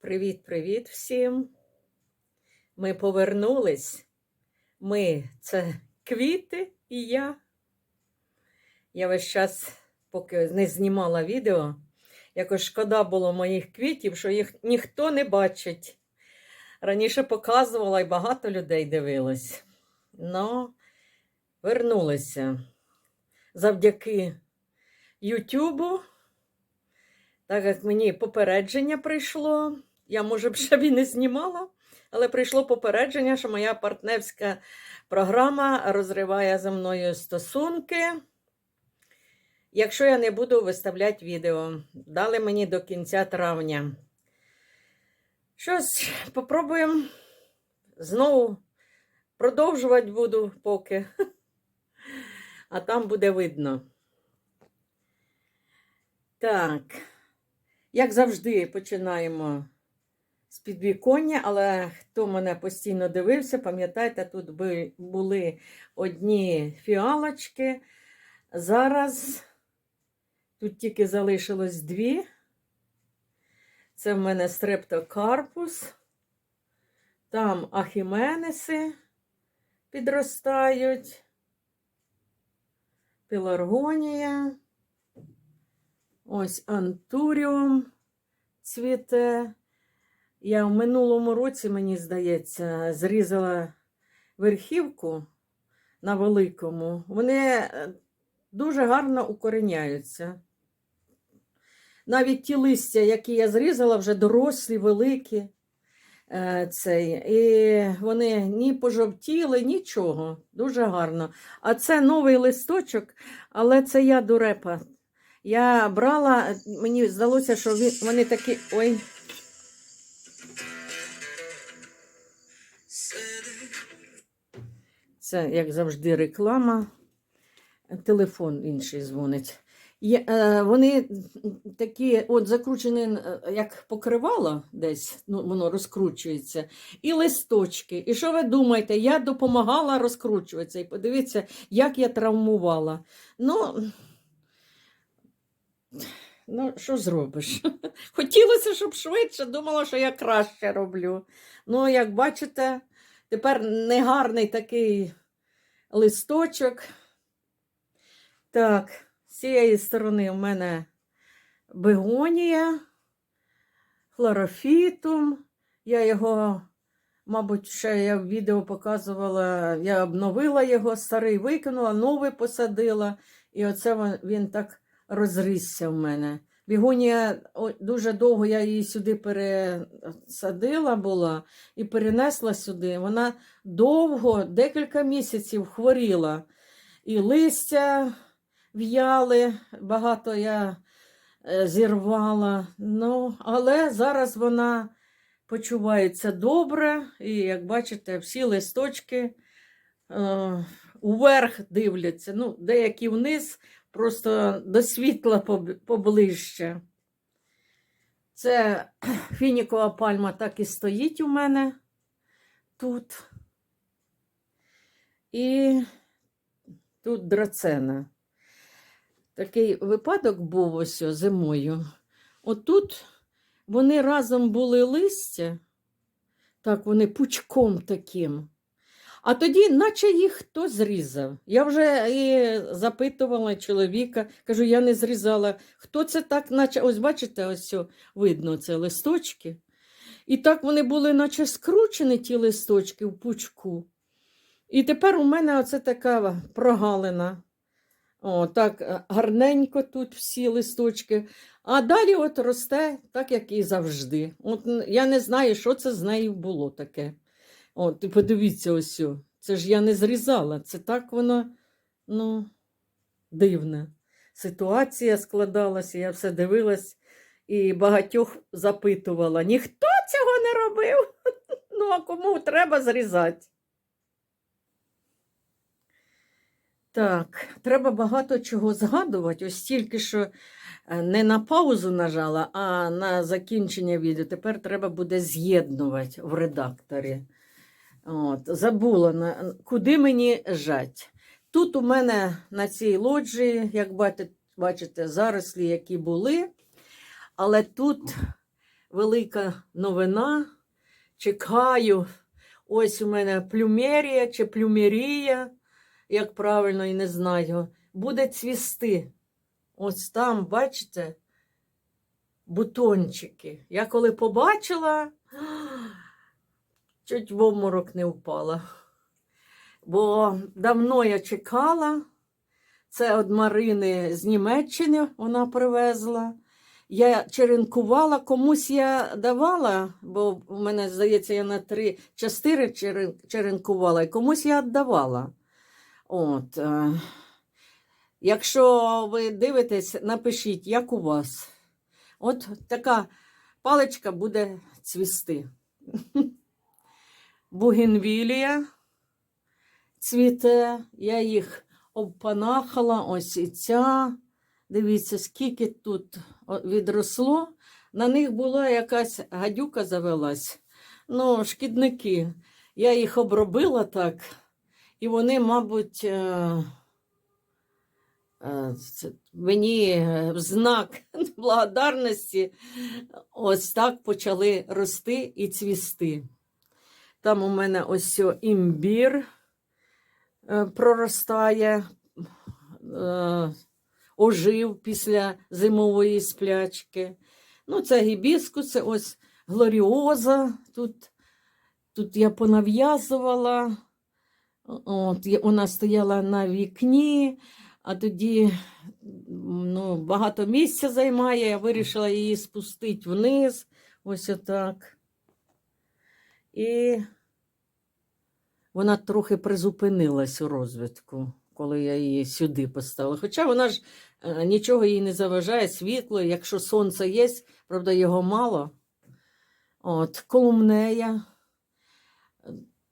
Привіт-привіт всім. Ми повернулись. Ми це квіти і я. Я весь час, поки не знімала відео, якось шкода було моїх квітів, що їх ніхто не бачить. Раніше показувала і багато людей дивилось. Но вернулися завдяки Ютубу. Так як мені попередження прийшло, я, може б, ще б і не знімала, але прийшло попередження, що моя партнерська програма розриває зі мною стосунки. Якщо я не буду виставляти відео, дали мені до кінця травня. Щось попробуємо знову продовжувати буду поки, а там буде видно. Так. Як завжди, починаємо з підвіконня, але хто мене постійно дивився, пам'ятаєте, тут були одні фіалочки. Зараз тут тільки залишилось дві. Це в мене стрептокарпус, там ахіменеси підростають, пеларгонія. Ось антуріум цвіте. Я в минулому році, мені здається, зрізала верхівку на великому. Вони е, дуже гарно укореняються. Навіть ті листя, які я зрізала, вже дорослі, великі. е, Цей. І вони ні пожовтіли, нічого. Дуже гарно. А це новий листочок, але це я дурепа. Я брала, мені здалося, що вони такі. Ой. Це, як завжди, реклама. Телефон інший дзвонить. Є, е, вони такі, от закручені, е, як покривало десь, ну, воно розкручується, і листочки. І що ви думаєте? Я допомагала розкручуватися. І подивіться, як я травмувала. Ну, Ну, що зробиш? Хотілося, щоб швидше, думала, що я краще роблю. Ну, як бачите, тепер негарний такий листочок. Так, з цієї сторони в мене бегонія, хлорофітум. Я його, мабуть, ще я в відео показувала, я обновила його, старий викинула, новий посадила. І оце він- так розрісся в мене. Бігонія дуже довго я її сюди пересадила була і перенесла сюди. Вона довго, декілька місяців хворіла. І листя в'яли, багато я е, зірвала. Ну, але зараз вона почувається добре, і, як бачите, всі листочки е, уверх дивляться. Ну, деякі вниз, просто до світла поближче. Це фінікова пальма так і стоїть у мене тут. І тут драцена. Такий випадок був ось зимою. Отут вони разом були листя, так вони пучком таким. А тоді, наче їх хто зрізав. Я вже і запитувала чоловіка, кажу, я не зрізала. Хто це так, наче, ось бачите, ось видно це листочки. І так вони були, наче скручені, ті листочки в пучку. І тепер у мене оце така прогалина. О, так е, гарненько тут всі листочки. А далі от росте, так як і завжди. От я не знаю, що це з нею було таке. От, і подивіться ось. Це ж я не зрізала. Це так воно, ну, дивне. Ситуація складалася, я все дивилась і багатьох запитувала. Ніхто цього не робив. Ну, а кому треба зрізати? Так, треба багато чого згадувати. Ось тільки що е, не на паузу нажала, а на закінчення відео. Тепер треба буде з'єднувати в редакторі. От, забула, куди мені жать. Тут у мене на цій лоджії, як бачите, зарослі, які були, але тут велика новина. Чекаю. Ось у мене плюмерія чи плюмерія, як правильно і не знаю, буде цвісти. Ось там, бачите, бутончики. Я коли побачила, чуть в обморок не впала. Бо давно я чекала. Це від Марини з Німеччини вона привезла. Я черенкувала, комусь я давала, бо в мене, здається, я на три частини черенкувала, і комусь я віддавала. От. е, Якщо ви дивитесь, напишіть, як у вас. От така паличка буде цвісти. Бугенвілія цвіте, я їх обпанахала, ось і ця. Дивіться, скільки тут відросло. На них була якась гадюка завелась. Ну, шкідники. Я їх обробила так, і вони, мабуть, е, е, мені е, в знак благодарності ось так почали рости і цвісти. Там у мене ось імбір е, проростає, е, ожив після зимової сплячки. Ну, це гібіскус, це ось глоріоза. Тут, тут я понав'язувала. От, вона стояла на вікні, а тоді ну, багато місця займає. Я вирішила її спустити вниз. Ось отак. І вона трохи призупинилась у розвитку, коли я її сюди поставила. Хоча вона ж е, нічого їй не заважає, світло, якщо сонце є, правда, його мало. От, колумнея.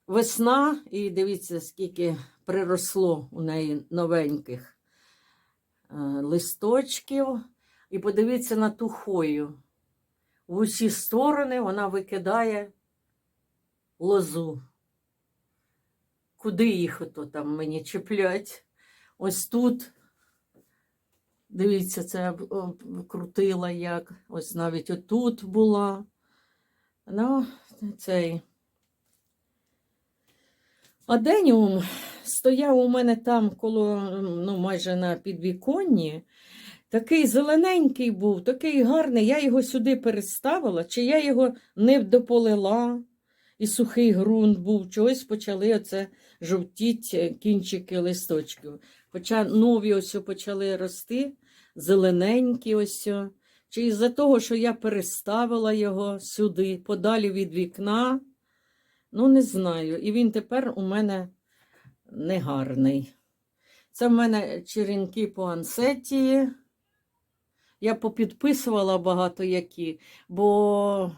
Весна, і дивіться, скільки приросло у неї новеньких е, листочків. І подивіться на ту хою. В усі сторони вона викидає лозу. Куди їх ото там мені чіплять? Ось тут. Дивіться, це крутила як. Ось навіть отут була. Ну, цей. Аденіум стояв у мене там коло, ну, майже на підвіконні. Такий зелененький був, такий гарний. Я його сюди переставила, чи я його не дополила, і сухий ґрунт був, чогось почали оце жовтіть е, кінчики листочків. Хоча нові ось почали рости, зелененькі ось. Чи із-за того, що я переставила його сюди, подалі від вікна, ну не знаю. І він тепер у мене негарний. Це в мене черенки по ансетії. Я попідписувала багато які, бо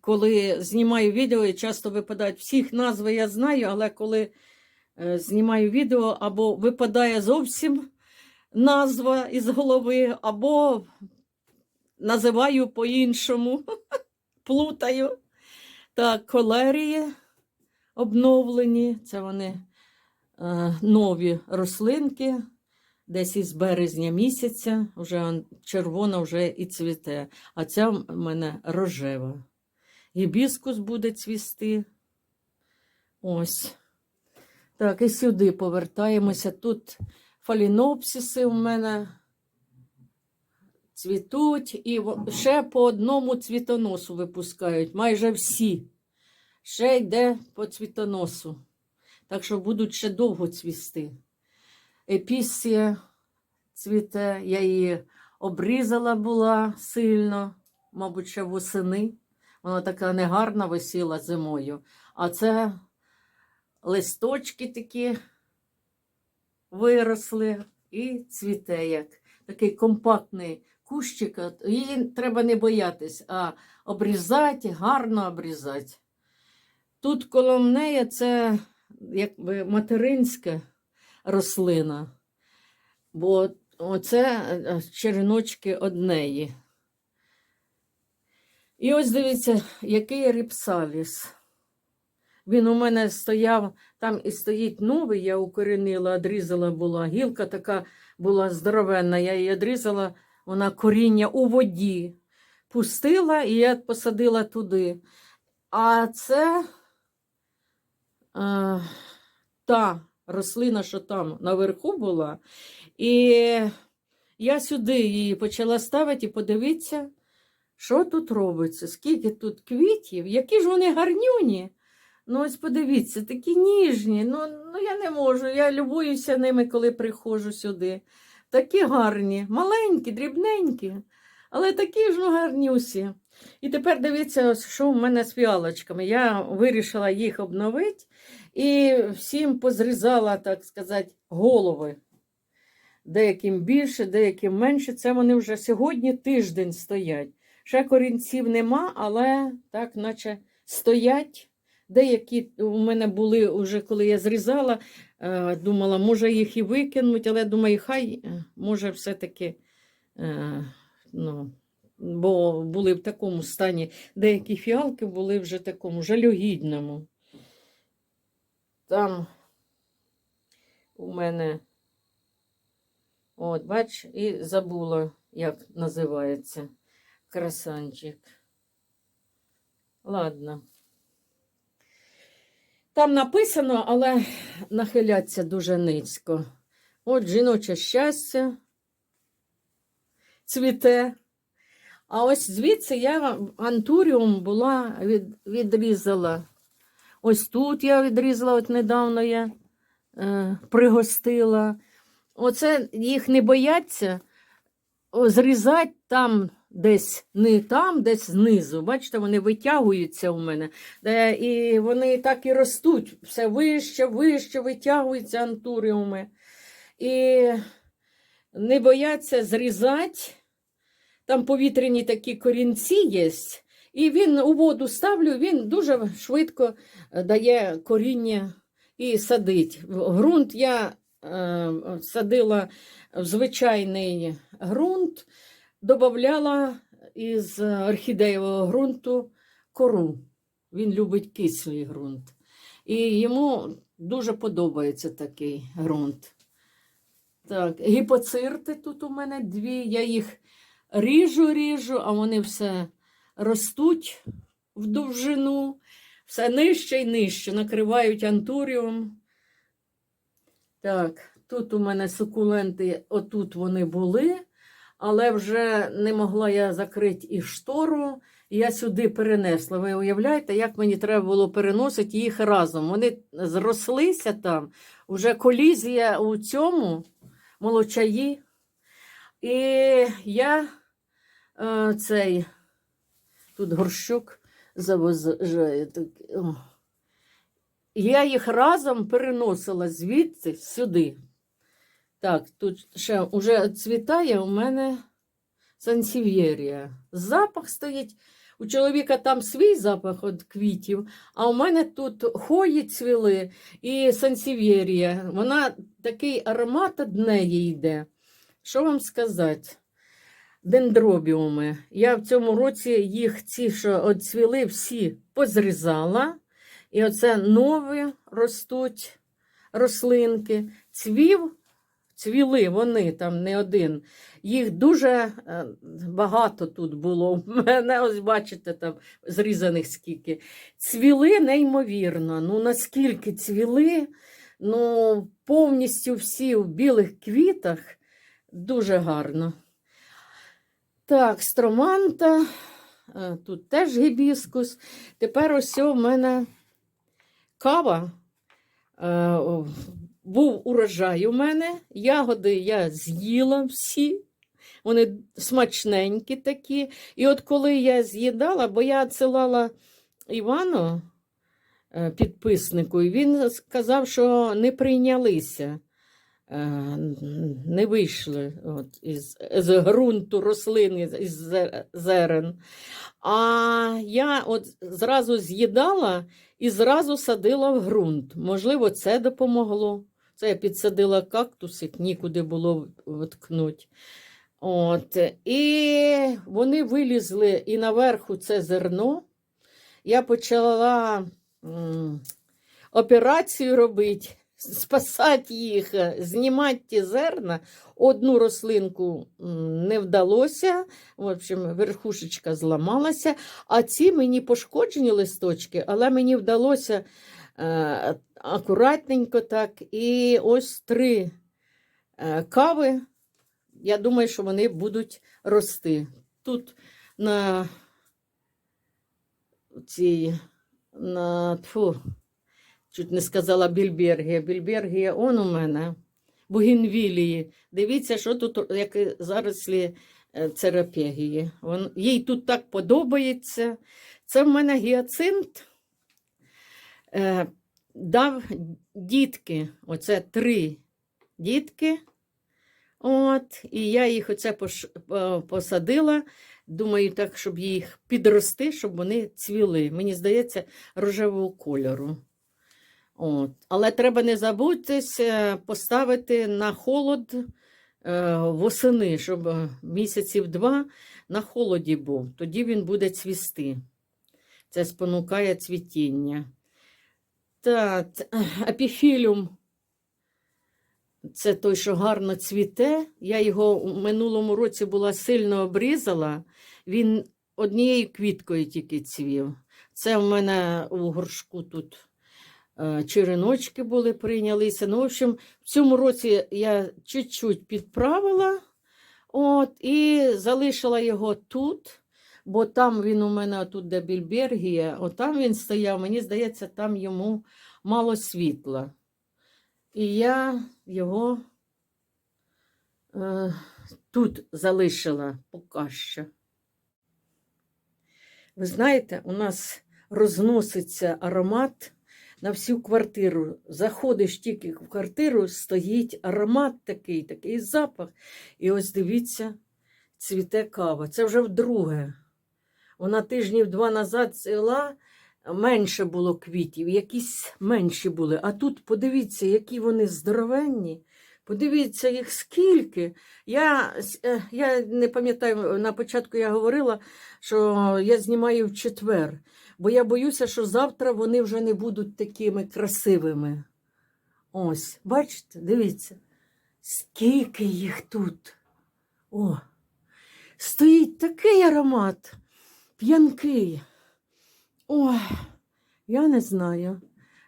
коли знімаю відео, і часто випадають всіх назви я знаю, але коли е, знімаю відео, або випадає зовсім назва із голови, або називаю по-іншому, плутаю. Так, колерії обновлені, це вони е, нові рослинки. Десь із березня місяця, вже червона вже і цвіте, а ця в мене рожева. Гібіскус буде цвісти. Ось. Так, і сюди повертаємося. Тут фалінопсиси у мене цвітуть, і ще по одному цвітоносу випускають, майже всі. Ще йде по цвітоносу. Так що будуть ще довго цвісти. Епісія цвіте, я її обрізала була сильно, мабуть, ще восени. Вона така негарна висіла зимою. А це листочки такі виросли і цвіте як такий компактний кущик. Її треба не боятись, а обрізати, гарно обрізати. Тут коло неї це якби материнська рослина, бо оце е, череночки однеї. І ось дивіться, який ріпсаліс. Він у мене стояв, там і стоїть новий, я укорінила, одрізала була. Гілка така була здоровенна, я її одрізала, вона коріння у воді. пустила і я посадила туди. А це е, та рослина, що там наверху була. І я сюди її почала ставити і подивитися, що тут робиться, скільки тут квітів, які ж вони гарнюні. Ну, ось подивіться, такі ніжні. Ну, ну я не можу. Я любуюся ними, коли приходжу сюди. Такі гарні, маленькі, дрібненькі, але такі ж ну, гарнюсі. І тепер дивіться, що в мене з фіалочками. Я вирішила їх обновити і всім позрізала, так сказати, голови. Деяким більше, деяким менше. Це вони вже сьогодні тиждень стоять. Ще корінців нема, але так, наче стоять. Деякі у мене були вже коли я зрізала, е, думала, може їх і викинуть, але думаю, хай е, може все-таки, е, ну, бо були в такому стані, деякі фіалки були вже такому жалюгідному. Там у мене, от, бач, і забула, як називається красанчик. Ладно. Там написано, але нахиляться дуже низько. От жіноче щастя цвіте. А ось звідси я антуріум була від, відрізала. Ось тут я відрізала, от недавно я е, пригостила. Оце їх не бояться зрізати там десь не там, десь знизу. Бачите, вони витягуються у мене. Де, і вони так і ростуть, все вище, вище витягуються антуріуми. І не бояться зрізати. Там повітряні такі корінці є. І він у воду ставлю, він дуже швидко е, дає коріння і садить. В ґрунт я е, садила в звичайний ґрунт, додавала із орхідеєвого ґрунту кору. Він любить кислий ґрунт. І йому дуже подобається такий ґрунт. Так, гіпоцирти тут у мене дві. Я їх ріжу, ріжу, а вони все ростуть в довжину, все нижче і нижче, накривають антуріум. Так, тут у мене сукуленти, отут вони були, але вже не могла я закрити і штору. Я сюди перенесла. Ви уявляєте, як мені треба було переносити їх разом. Вони зрослися там, вже колізія у цьому молочаї. І я цей тут горщук завозжає. Я їх разом переносила звідси сюди. Так, тут ще вже цвітає у мене сансів'єрія. Запах стоїть. У чоловіка там свій запах від квітів, а у мене тут хої цвіли і сансів'єрія. Вона такий аромат від неї йде. Що вам сказати? Дендробіуми. Я в цьому році їх ці, що оцвіли, всі позрізала. І оце нові ростуть рослинки. Цвів, цвіли вони там не один. Їх дуже е, багато тут було. У мене, ось бачите, там зрізаних скільки. Цвіли неймовірно. Ну наскільки цвіли, ну повністю всі в білих квітах. Дуже гарно. Так, строманта. е, Тут теж гібіскус. Тепер ось у мене кава. Е, Був урожай у мене. Ягоди я з'їла всі. Вони смачненькі такі. І от коли я з'їдала, бо я відсилала Івану е, підписнику, і він сказав, що не прийнялися. Е, не вийшли от, із, з ґрунту рослин, із- зерен. А я от зразу з'їдала і зразу садила в ґрунт. Можливо, це допомогло. Це я підсадила кактусик, нікуди було вткнути. От, і вони вилізли і наверху це зерно. Я почала м, операцію робити спасати їх, е, знімати ті зерна. Одну рослинку не вдалося. В общем, верхушечка зламалася. А ці мені пошкоджені листочки, але мені вдалося е, акуратненько так. І ось три е, кави. Я думаю, що вони будуть рости. Тут на цій, на тьфу, чуть не сказала Більбергія. Більбергія, он у мене. Бугінвілії. Дивіться, що тут як зарослі е, церапегії. Вон, їй тут так подобається. Це в мене гіацинт. Е, дав дітки, оце три дітки. От, і я їх оце е, посадила. Думаю, так, щоб їх підрости, щоб вони цвіли. Мені здається, рожевого кольору. От. Але треба не забудьтесь е, поставити на холод е, восени, щоб е, місяців два на холоді був. Тоді він буде цвісти. Це спонукає цвітіння. Так, апіфілюм. Це той, що гарно цвіте. Я його у минулому році була сильно обрізала. Він однією квіткою тільки цвів. Це в мене у горшку тут череночки були, прийнялися. Ну, в общем, в цьому році я чуть-чуть підправила от, і залишила його тут, бо там він у мене тут, де Більбергія, отам він стояв. Мені здається, там йому мало світла. І я його е, тут залишила поки що. Ви знаєте, у нас розноситься аромат на всю квартиру. Заходиш тільки в квартиру, стоїть аромат такий, такий запах. І ось дивіться, цвіте кава. Це вже вдруге. Вона тижнів два назад цвіла, менше було квітів, якісь менші були. А тут подивіться, які вони здоровенні. Подивіться, їх скільки. Я, е, я не пам'ятаю, на початку я говорила, що я знімаю в четвер, бо я боюся, що завтра вони вже не будуть такими красивими. Ось, бачите, дивіться, скільки їх тут. О, стоїть такий аромат, п'янкий. Ой, я не знаю.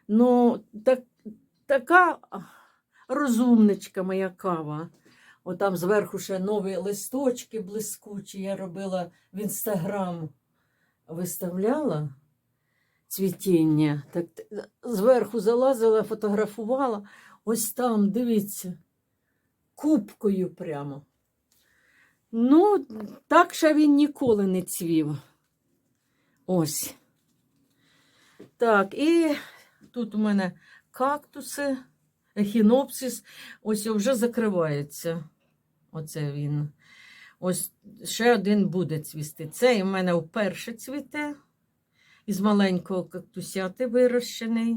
Ну, так, така розумничка моя кава. Отам зверху ще нові листочки блискучі. Я робила в інстаграм, виставляла цвітіння. Так зверху залазила, фотографувала. Ось там, дивіться, кубкою прямо. Ну, так ще він ніколи не цвів. Ось. Так, і тут у мене кактуси, ехінопсис. Ось вже закривається. Оце він. Ось ще один буде цвісти. Цей у мене вперше цвіте. Із маленького кактусяти вирощений.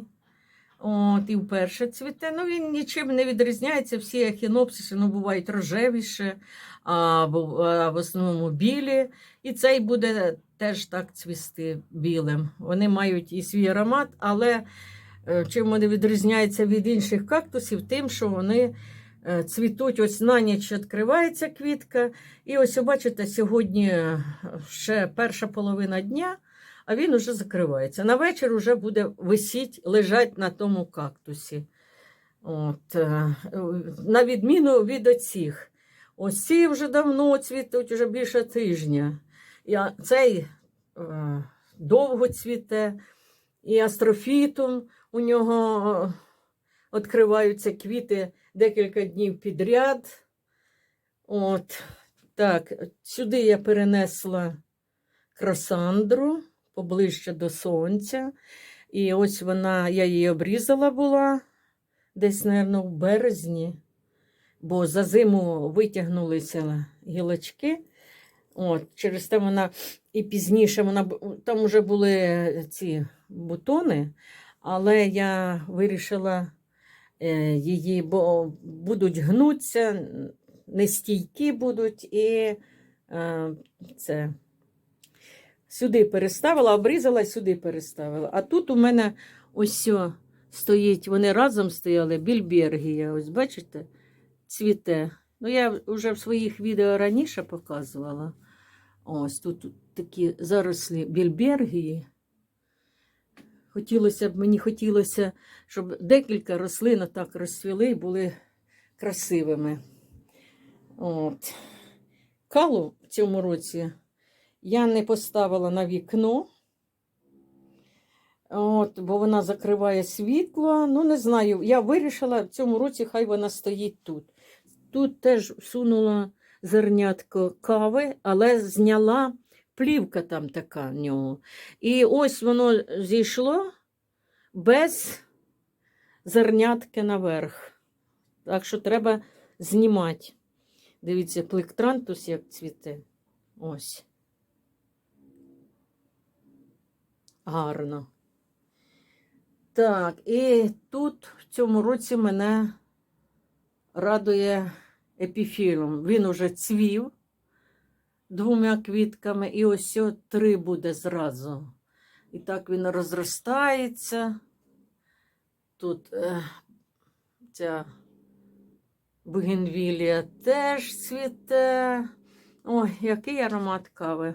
От, і вперше цвіте. Ну, він нічим не відрізняється. Всі ехінопсиси ну, бувають рожевіше, а, в основному білі. І цей буде теж так цвісти білим. Вони мають і свій аромат, але е, чим вони відрізняються від інших кактусів, тим, що вони цвітуть, ось на ніч відкривається квітка. І ось, бачите, сьогодні е, ще перша половина дня, а він уже закривається. На вечір вже буде висіть, лежать на тому кактусі. От, е, на відміну від оцих. Ось вже давно цвітуть, вже більше тижня. І цей е, довго цвіте, і астрофітум у нього е, відкриваються квіти декілька днів підряд. От, так, сюди я перенесла красандру поближче до сонця. І ось вона, я її обрізала була десь, мабуть, в березні, бо за зиму витягнулися гілочки. От, через те вона і пізніше вона там вже були ці бутони, але я вирішила її, бо будуть гнуться, нестійкі будуть, і е, це сюди переставила, обрізала, сюди переставила. А тут у мене ось стоїть, вони разом стояли, більбергія, ось бачите, цвіте. Ну, я вже в своїх відео раніше показувала. Ось тут такі зарослі більбергії. Хотілося б, мені хотілося, щоб декілька рослин так розцвіли і були красивими. От. Калу в цьому році я не поставила на вікно, от, бо вона закриває світло. Ну, не знаю, я вирішила в цьому році, хай вона стоїть тут. Тут теж всунула зернятко кави, але зняла плівка там така в нього. І ось воно зійшло без зернятки наверх. Так що треба знімати. Дивіться, плектрантус як цвіте. Ось. Гарно. Так, і тут в цьому році мене радує епіфілум. Він уже цвів двома квітками, і ось три буде зразу. І так він розростається. Тут е, ця бугенвілія теж цвіте. Ой, який аромат кави.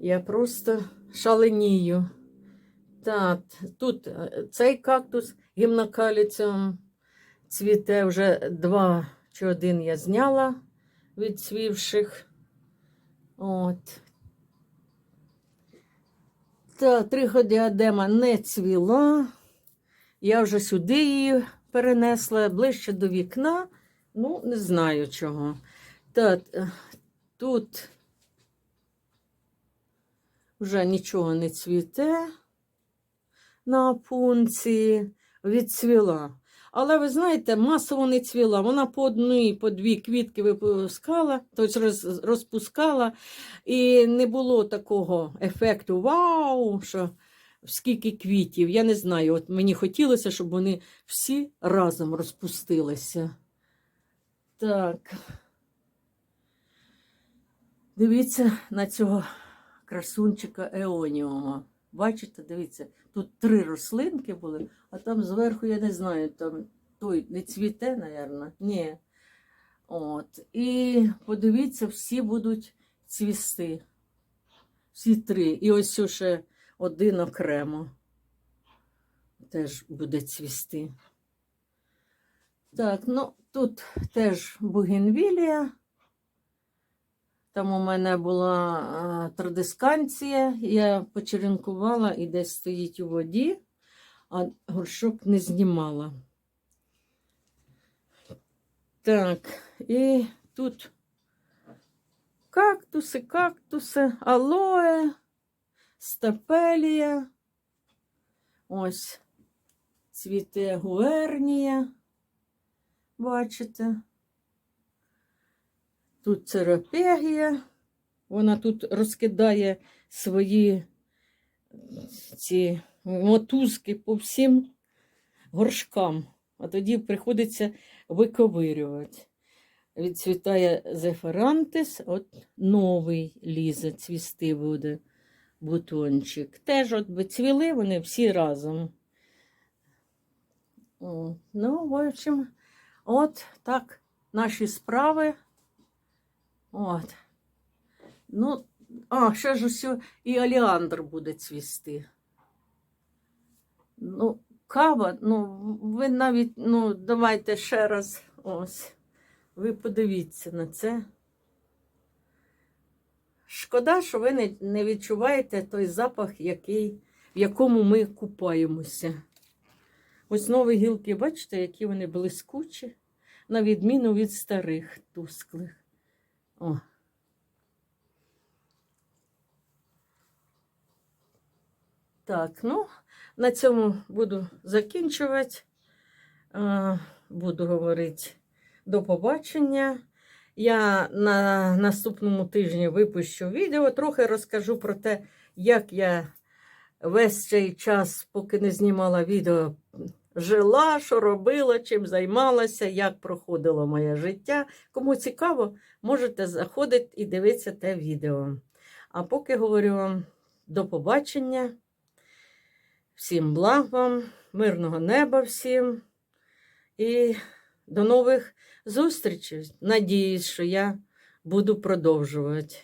Я просто шаленію. Так, тут е, цей кактус гімнокаліціум цвіте вже два чи один я зняла від цвівших. От. Та триходіадема не цвіла. Я вже сюди її перенесла ближче до вікна. Ну, не знаю чого. Та, е, тут вже нічого не цвіте на пункції, відцвіла. Але ви знаєте, масово не цвіла. Вона по одній, по дві квітки випускала, тобто розпускала, і не було такого ефекту вау, що скільки квітів. Я не знаю. От мені хотілося, щоб вони всі разом розпустилися. Так. Дивіться на цього красунчика Еоніума. Бачите, дивіться, тут три рослинки були, а там зверху, я не знаю, там той не цвіте, мабуть. Ні. От. І подивіться, всі будуть цвісти. Всі три. І ось ще один окремо. Теж буде цвісти. Так, ну тут теж бугенвілія. Там у мене була а, традисканція, я почеренкувала і десь стоїть у воді, а горшок не знімала. Так, і тут кактуси, кактуси, алоє, стапелія. Ось цвіте гуернія. Бачите? Тут церапегія. Вона тут розкидає свої ці мотузки по всім горшкам, а тоді приходиться виковирювати. Відцвітає зефарантис, от новий лізе, цвісти буде бутончик. Теж от би цвіли вони всі разом. О, ну, в общем, от так наші справи. От. Ну, а, ще ж усьо і оліандр буде цвісти. Ну, кава, ну, ви навіть, ну, давайте ще раз ось. Ви подивіться на це. Шкода, що ви не, не відчуваєте той запах, який, в якому ми купаємося. Ось нові гілки, бачите, які вони блискучі, на відміну від старих тусклих. О. Так, ну, на цьому буду закінчувати. Е, Буду говорити до побачення. Я на наступному тижні випущу відео, трохи розкажу про те, як я весь цей час, поки не знімала відео, жила, що робила, чим займалася, як проходило моє життя. Кому цікаво, можете заходити і дивитися те відео. А поки говорю вам до побачення. Всім благ вам, мирного неба всім і до нових зустрічей. Надіюсь, що я буду продовжувати.